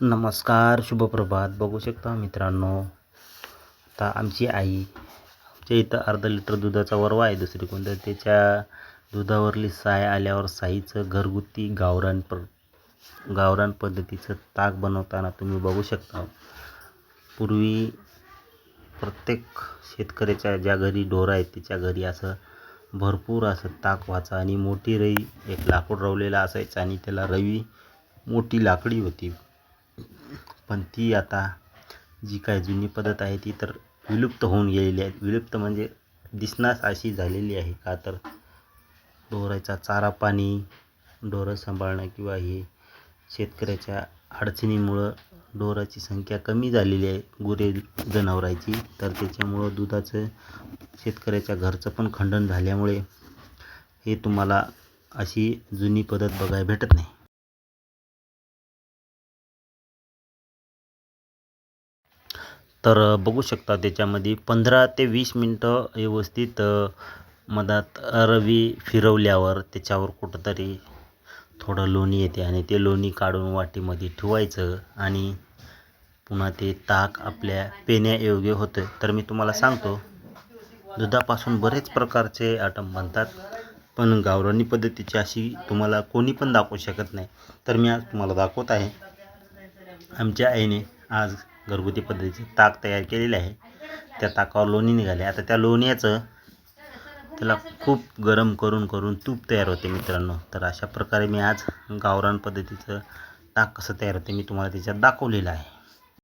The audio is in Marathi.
नमस्कार शुभप्रभात. बघू शकता मित्रांनो आता आमची आई आमच्या इथं अर्धा लिटर दुधाचा वरवा आहे दुसरी कोणतं त्याच्या दुधावरली साय आल्यावर साईचं घरगुती गावरान प्र गावरान पद्धतीचं ताक बनवताना तुम्ही बघू शकता. पूर्वी प्रत्येक शेतकऱ्याच्या ज्या घरी ढोरं आहेत त्याच्या घरी असं भरपूर असं ताक व्हायचं आणि मोठी रई एक लाकूड रवलेला असायचं आणि त्याला रवी मोठी लाकडी होती. पण ती आता जी काय जुनी पद्धत आहे ती तर विलुप्त होऊन गेलेली आहे. विलुप्त म्हणजे दिसण्यास अशी झालेली आहे का तर? ढोराचा चारा पाणी ढोरं सांभाळणं किंवा हे शेतकऱ्याच्या अडचणीमुळं ढोराची संख्या कमी झालेली आहे गुरे जनावरांची. तर त्याच्यामुळं दुधाचं शेतकऱ्याच्या घरचं पण खंडन झाल्यामुळे हे तुम्हाला अशी जुनी पद्धत बघायला भेटत नाही. तर बघू शकता त्याच्यामध्ये पंधरा ते वीस मिनटं व्यवस्थित मधात रवी फिरवल्यावर त्याच्यावर कुठंतरी थोडं लोणी येते आणि ते लोणी काढून वाटीमध्ये ठेवायचं आणि पुन्हा ते ताक आपल्या पेण्यायोग्य होतं तर मी तुम्हाला सांगतो दुधापासून बरेच प्रकारचे आटम बनतात पण गावरानी पद्धतीची अशी तुम्हाला कोणी पण दाखवू शकत नाही. तर मी आज तुम्हाला दाखवत आहे आमच्या आईने आज घरगुती पद्धतीचे ताक तयार केलेले आहे. त्या ताकावर लोणी निघाले. आता त्या लोण्याचं त्याला खूप गरम करून करून तूप तयार होते मित्रांनो. तर अशा प्रकारे मी आज गावरान पद्धतीचं ताक कसं तयार होते मी तुम्हाला त्याच्यात दाखवलेलं आहे.